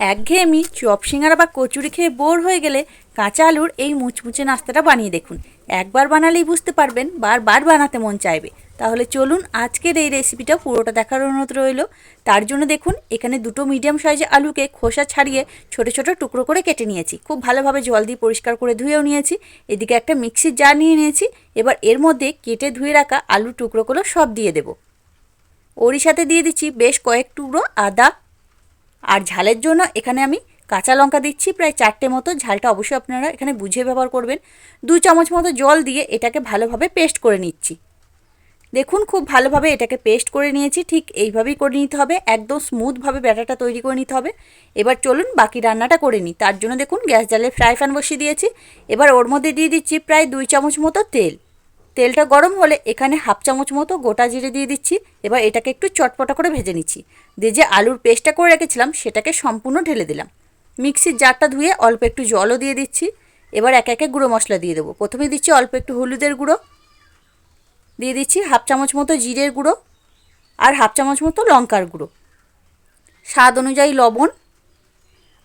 একঘেয়েমি চপ সিঙ্গারা বা কচুরি খেয়ে বোর হয়ে গেলে কাঁচা আলুর এই মুচমুচে নাস্তাটা বানিয়ে দেখুন। একবার বানালেই বুঝতে পারবেন, বারবার বানাতে মন চাইবে। তাহলে চলুন আজকের এই রেসিপিটা পুরোটা দেখার অনুরোধ রইল। তার জন্য দেখুন, এখানে দুটো মিডিয়াম সাইজে আলুকে খোসা ছাড়িয়ে ছোট ছোট টুকরো করে কেটে নিয়েছি। খুব ভালোভাবে জল দিয়ে পরিষ্কার করে ধুয়েও নিয়েছি। এদিকে একটা মিক্সির জার নিয়ে নিয়েছি। এবার এর মধ্যে কেটে ধুয়ে রাখা আলু টুকরোগুলো সব দিয়ে দেবো। ওরই সাথে দিয়ে দিচ্ছি বেশ কয়েক টুকরো আদা আর ঝালের জন্য এখানে আমি কাঁচা লঙ্কা দিচ্ছি, প্রায় চারটে মতো। ঝালটা অবশ্যই আপনারা এখানে বুঝে ব্যবহার করবেন। দু চামচ মতো জল দিয়ে এটাকে ভালোভাবে পেস্ট করে নিচ্ছি। দেখুন, খুব ভালোভাবে এটাকে পেস্ট করে নিয়েছি। ঠিক এইভাবেই করে নিতে হবে। একদম স্মুথভাবে ব্যাটারটা তৈরি করে নিতে হবে। এবার চলুন বাকি রান্নাটা করে নিই। তার জন্য দেখুন, গ্যাস জালে ফ্রাই প্যান বসিয়ে দিয়েছি। এবার ওর মধ্যে দিয়ে দিচ্ছি প্রায় দুই চামচ মতো তেল। তেলটা গরম হলে এখানে হাফ চামচ মতো গোটা জিরে দিয়ে দিচ্ছি। এবার এটাকে একটু চটপটা করে ভেজে নিচ্ছি। দিয়ে যে আলুর পেস্টটা করে রেখেছিলাম, সেটাকে সম্পূর্ণ ঢেলে দিলাম। মিক্সির জারটা ধুয়ে অল্প একটু জলও দিয়ে দিচ্ছি। এবার একে একে গুঁড়ো মশলা দিয়ে দেবো। প্রথমে দিচ্ছি অল্প একটু হলুদের গুঁড়ো। দিয়ে দিচ্ছি হাফ চামচ মতো জিরের গুঁড়ো আর হাফ চামচ মতো লঙ্কার গুঁড়ো। স্বাদ অনুযায়ী লবণ।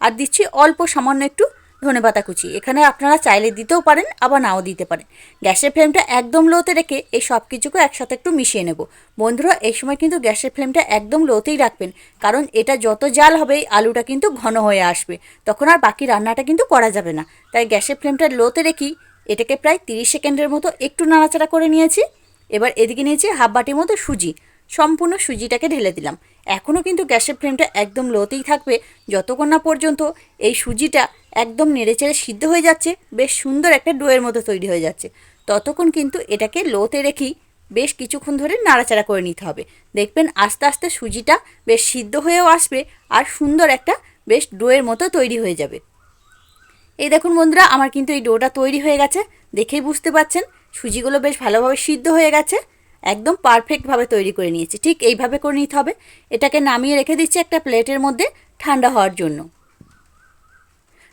আর দিচ্ছি অল্প সামান্য একটু ধনে পাতা কুচি। এখানে আপনারা চাইলে দিতেও পারেন, আবার নাও দিতে পারেন। গ্যাসের ফ্লেমটা একদম লোতে রেখে এই সব কিছুকে একসাথে একটু মিশিয়ে নেব। বন্ধুরা, এই সময় কিন্তু গ্যাসের ফ্লেমটা একদম লোতেই রাখবেন, কারণ এটা যত জাল হবে, আলুটা কিন্তু ঘন হয়ে আসবে। তখন আর বাকি রান্নাটা কিন্তু করা যাবে না। তাই গ্যাসের ফ্লেমটা লোতে রেখেই এটাকে প্রায় তিরিশ সেকেন্ডের মতো একটু নাড়াচাড়া করে নিয়েছি। এবার এদিকে নিয়েছি হাফ বাটির মতো সুজি। সম্পূর্ণ সুজিটাকে ঢেলে দিলাম। এখনও কিন্তু গ্যাসের ফ্লেমটা একদম লোতেই থাকবে, যতক্ষণ না পর্যন্ত এই সুজিটা একদম নেড়েচেড়ে সিদ্ধ হয়ে যাচ্ছে, বেশ সুন্দর একটা ডোয়ের মতো তৈরি হয়ে যাচ্ছে। ততক্ষণ কিন্তু এটাকে লোতে রেখেই বেশ কিছুক্ষণ ধরে নাড়াচাড়া করে নিতে হবে। দেখবেন আস্তে আস্তে সুজিটা বেশ সিদ্ধ হয়েও আসবে আর সুন্দর একটা বেশ ডোয়ের মতো তৈরি হয়ে যাবে। এই দেখুন বন্ধুরা, আমার কিন্তু এই ডোটা তৈরি হয়ে গেছে। দেখেই বুঝতে পাচ্ছেন, সুজিগুলো বেশ ভালোভাবে সিদ্ধ হয়ে গেছে। একদম পারফেক্টভাবে তৈরি করে নিয়েছি। ঠিক এইভাবে করে নিতে হবে। এটাকে নামিয়ে রেখে দিচ্ছি একটা প্লেটের মধ্যে ঠান্ডা হওয়ার জন্য।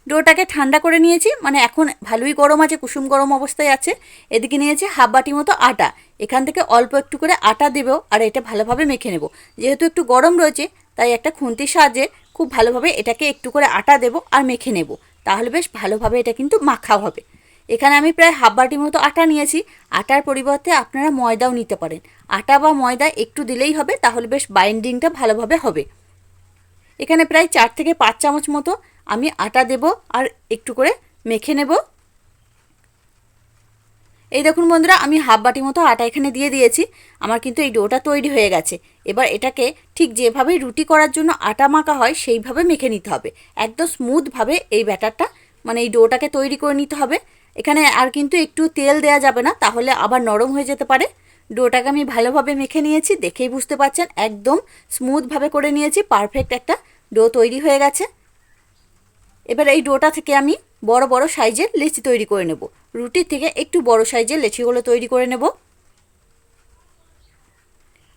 ডোটাকে ঠান্ডা করে নিয়েছি মানে এখন ভালোই গরম আছে, কুসুম গরম অবস্থায় আছে। এদিকে নিয়েছি হাফ বাটি মতো আটা। এখান থেকে অল্প একটু করে আটা দেবেও আর এটা ভালোভাবে মেখে নেব। যেহেতু একটু গরম রয়েছে, তাই একটা খুন্তির সাহায্যে খুব ভালোভাবে এটাকে একটু করে আটা দেবো আর মেখে নেব। তাহলে বেশ ভালোভাবে এটা কিন্তু মাখা হবে। এখানে আমি প্রায় হাফ বাটির মতো আটা নিয়েছি। আটার পরিবর্তে আপনারা ময়দাও নিতে পারেন। আটা বা ময়দা একটু দিলেই হবে, তাহলে বেশ বাইন্ডিংটা ভালোভাবে হবে। এখানে প্রায় চার থেকে পাঁচ চামচ মতো আমি আটা দেব আর একটু করে মেখে নেব। এই দেখুন বন্ধুরা, আমি হাফ বাটি মতো আটা এখানে দিয়ে দিয়েছি। আমার কিন্তু এই ডোটা তৈরি হয়ে গেছে। এবার এটাকে ঠিক যেভাবে রুটি করার জন্য আটা মাখা হয়, সেইভাবে মেখে নিতে হবে। একদম স্মুথভাবে এই ব্যাটারটা মানে এই ডোটাকে তৈরি করে নিতে হবে। এখানে আর কিন্তু একটু তেল দেয়া যাবে না, তাহলে আবার নরম হয়ে যেতে পারে। ডোটাকে আমি ভালোভাবে মেখে নিয়েছি, দেখেই বুঝতে পারছেন, একদম স্মুথভাবে করে নিয়েছি, পারফেক্ট একটা ডো তৈরি হয়ে গেছে। এবার এই ডোটা থেকে আমি বড় বড় সাইজের লেচি তৈরি করে নেব। রুটির থেকে একটু বড় সাইজের লেচিগুলো তৈরি করে নেব।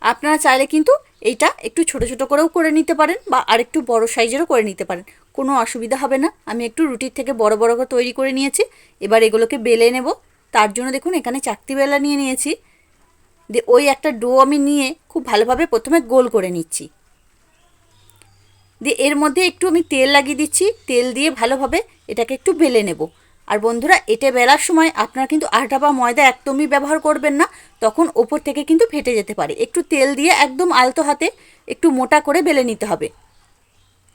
আপনারা চাইলে কিন্তু এইটা একটু ছোট ছোট করেও করে নিতে পারেন বা আরেকটু বড় সাইজেরও করে নিতে পারেন। কোনো অসুবিধা হবে না। আমি একটু রুটির থেকে বড় বড় করে তৈরি করে নিয়েছি। এবার এগুলোকে বেলে নেব। তার জন্য দেখুন এখানে চাকতি বেলা নিয়ে নিয়েছি। দিয়ে ওই একটা ডো আমি নিয়ে খুব ভালোভাবে প্রথমে গোল করে নিচ্ছি। দিয়ে এর মধ্যে একটু আমি তেল লাগিয়ে দিচ্ছি। তেল দিয়ে ভালোভাবে এটাকে একটু বেলে নেব। আর বন্ধুরা, এটা বেলার সময় আপনারা কিন্তু আটা বা ময়দা একদমই ব্যবহার করবেন না, তখন ওপর থেকে কিন্তু ফেটে যেতে পারে। একটু তেল দিয়ে একদম আলতো হাতে একটু মোটা করে বেলে নিতে হবে।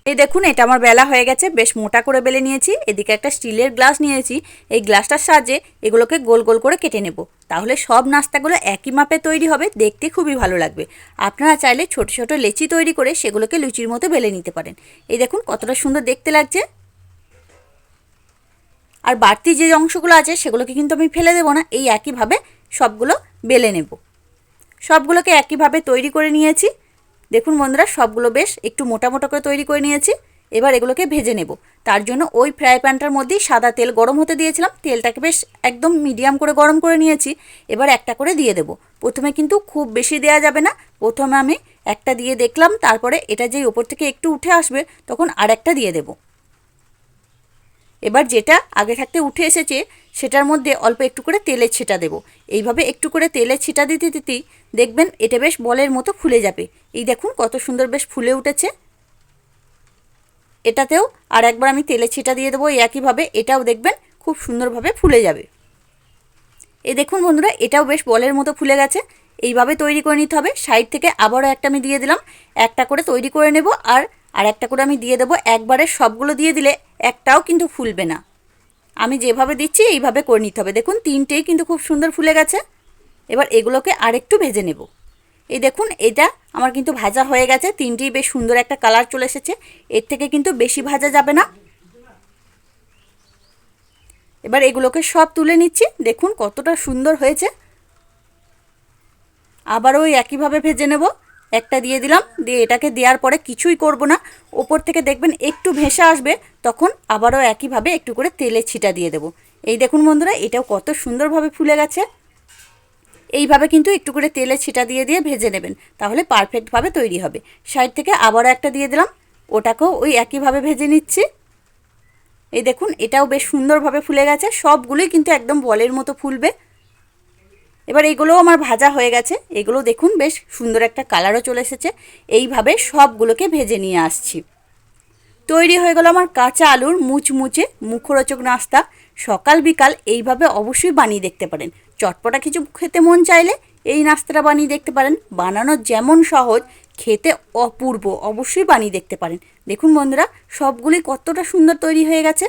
এই দেখুন, এটা আমার বেলা হয়ে গেছে, বেশ মোটা করে বেলে নিয়েছি। এদিকে একটা স্টিলের গ্লাস নিয়েছি। এই গ্লাসটার সাহায্যে এগুলোকে গোল গোল করে কেটে নেব। তাহলে সব নাস্তাগুলো একই মাপে তৈরি হবে, দেখতে খুবই ভালো লাগবে। আপনারা চাইলে ছোট ছোট লেচি তৈরি করে সেগুলোকে লুচির মতো বেলে নিতে পারেন। এই দেখুন, কতটা সুন্দর দেখতে লাগছে। আর বাড়তি যে অংশগুলো আছে, সেগুলোকে কিন্তু আমি ফেলে দেবো না, এই একইভাবে সবগুলো বেলে নেব। সবগুলোকে একইভাবে তৈরি করে নিয়েছি। দেখুন বন্ধুরা, সবগুলো বেশ একটু মোটা মোটা করে তৈরি করে নিয়েছি। এবার এগুলোকে ভেজে নেব। তার জন্য ওই ফ্রাই প্যানটার মধ্যেই সাদা তেল গরম হতে দিয়েছিলাম। তেলটাকে বেশ একদম মিডিয়াম করে গরম করে নিয়েছি। এবার একটা করে দিয়ে দেব। প্রথমে কিন্তু খুব বেশি দেয়া যাবে না। প্রথমে আমি একটা দিয়ে দেখলাম, তারপরে এটা যেই ওপর থেকে একটু উঠে আসবে, তখন আর একটা দিয়ে দেবো। এবার যেটা আগে থাকতে উঠে এসেছে, সেটার মধ্যে অল্প একটু করে তেলের ছিটা দেবো। এইভাবে একটু করে তেলের ছিটা দিতে দিতেই দেখবেন এটা বেশ বলের মতো ফুলে যাবে। এই দেখুন কত সুন্দর বেশ ফুলে উঠেছে। এটাতেও আর একবার আমি তেলে ছিটা দিয়ে দেবো একইভাবে এটাও দেখবেন খুব সুন্দরভাবে ফুলে যাবে। এই দেখুন বন্ধুরা, এটাও বেশ বলের মতো ফুলে গেছে। এইভাবে তৈরি করে নিতে হবে। সাইড থেকে আবারও একটা আমি দিয়ে দিলাম। একটা করে তৈরি করে নেব আর আর একটা করে আমি দিয়ে দেবো। একবারে সবগুলো দিয়ে দিলে একটাও কিন্তু ফুলবে না। আমি যেভাবে দিচ্ছি, এইভাবে করে নিতে হবে। দেখুন, তিনটেই কিন্তু খুব সুন্দর ফুলে গেছে। এবার এগুলোকে আরেকটু ভেজে নেব। এই দেখুন, এটা আমার কিন্তু ভাজা হয়ে গেছে। তিনটেই বেশ সুন্দর একটা কালার চলে এসেছে। এর থেকে কিন্তু বেশি ভাজা যাবে না। এবার এগুলোকে সব তুলে নিচ্ছি। দেখুন, কতটা সুন্দর হয়েছে। আবারও একইভাবে ভেজে নেব। একটা দিয়ে দিলাম, দিয়ে এটাকে দেওয়ার পরে কিছুই করব না। ওপর থেকে দেখবেন একটু ভেসে আসবে, তখন আবারও একইভাবে একটু করে তেলে ছিটা দিয়ে দেব। এই দেখুন বন্ধুরা, এটাও কত সুন্দরভাবে ফুলে গেছে। এইভাবে কিন্তু একটু করে তেলে ছিটা দিয়ে দিয়ে ভেজে নেবেন, তাহলে পারফেক্টভাবে তৈরি হবে। সাইড থেকে আবারও একটা দিয়ে দিলাম, ওটাকেও ওই একইভাবে ভেজে নিচ্ছি। এই দেখুন, এটাও বেশ সুন্দরভাবে ফুলে গেছে, সবগুলোই কিন্তু একদম বলের মতো ফুলবে। এবার এগুলোও আমার ভাজা হয়ে গেছে। এগুলো দেখুন বেশ সুন্দর একটা কালারও চলে এসেছে। এইভাবে সবগুলোকে ভেজে নিয়ে আসছি। তৈরি হয়ে গেল আমার কাঁচা আলুর মুচমুচে মুখরোচক নাস্তা। সকাল বিকাল এইভাবে অবশ্যই বানিয়ে দেখতে পারেন। চটপটা কিছু খেতে মন চাইলে এই নাস্তাটা বানিয়ে দেখতে পারেন। বানানো যেমন সহজ, খেতে অপূর্ব, অবশ্যই বানিয়ে দেখতে পারেন। দেখুন বন্ধুরা, সবগুলি কতটা সুন্দর তৈরি হয়ে গেছে।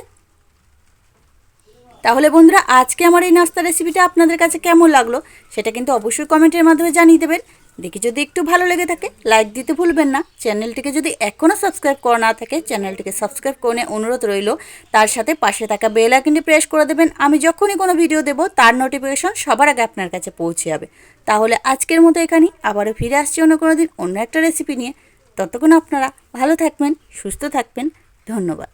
তাহলে বন্ধুরা, আজকে আমার এই নাস্তা রেসিপিটা আপনাদের কাছে কেমন লাগল সেটা কিন্তু অবশ্যই কমেন্টের মাধ্যমে জানিয়ে দেবেন। দেখি যদি একটু ভালো লেগে থাকে লাইক দিতে ভুলবেন না। চ্যানেলটিকে যদি এখনও সাবস্ক্রাইব করা না থাকে, চ্যানেলটিকে সাবস্ক্রাইব করে অনুরোধ রইল। তার সাথে পাশে থাকা বেল আইকনটি প্রেস করে দেবেন। আমি যখনই কোনো ভিডিও দেব, তার নোটিফিকেশন সবার আগে আপনার কাছে পৌঁছে যাবে। তাহলে আজকের মতো এখানেই। আবারও ফিরে আসছি অন্য কোনো দিন অন্য একটা রেসিপি নিয়ে। ততক্ষণ আপনারা ভালো থাকবেন, সুস্থ থাকবেন। ধন্যবাদ।